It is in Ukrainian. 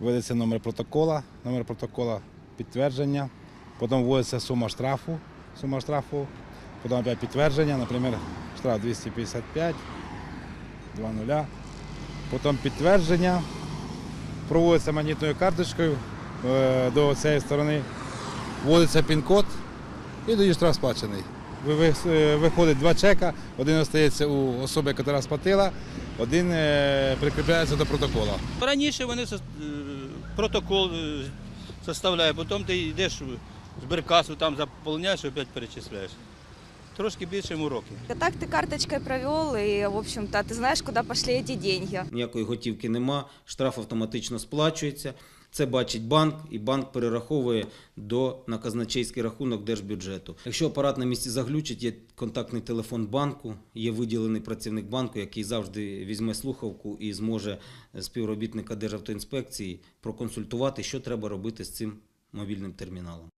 Вводиться номер протокола, номер протокола підтвердження, потім вводиться сума штрафу, сума штрафу, потім опять підтвердження, наприклад, штраф 255, 2 нуля. Потім підтвердження, проводиться магнітною карточкою е, до цієї сторони, вводиться пін-код і тоді штраф сплачений. Е, Виходить два чека, один остається у особи, яка сплатила, один е, прикріпляється до протокола. Раніше вони сос- е, протокол е, составляють, потім ти йдеш в зберкасу, там заповняєш і опять перечисляєш. Трошки більше йому років. А так ты карточкой провел, и, в общем-то, ты знаешь, куда пошли эти деньги. ніякої готівки нема, штраф автоматично сплачується. Це бачить банк, і банк перераховує до на рахунок держбюджету. Якщо апарат на місці заглючить, є контактний телефон банку, є виділений працівник банку, який завжди візьме слухавку і зможе співробітника Державтоінспекції проконсультувати, що треба робити з цим мобільним терміналом.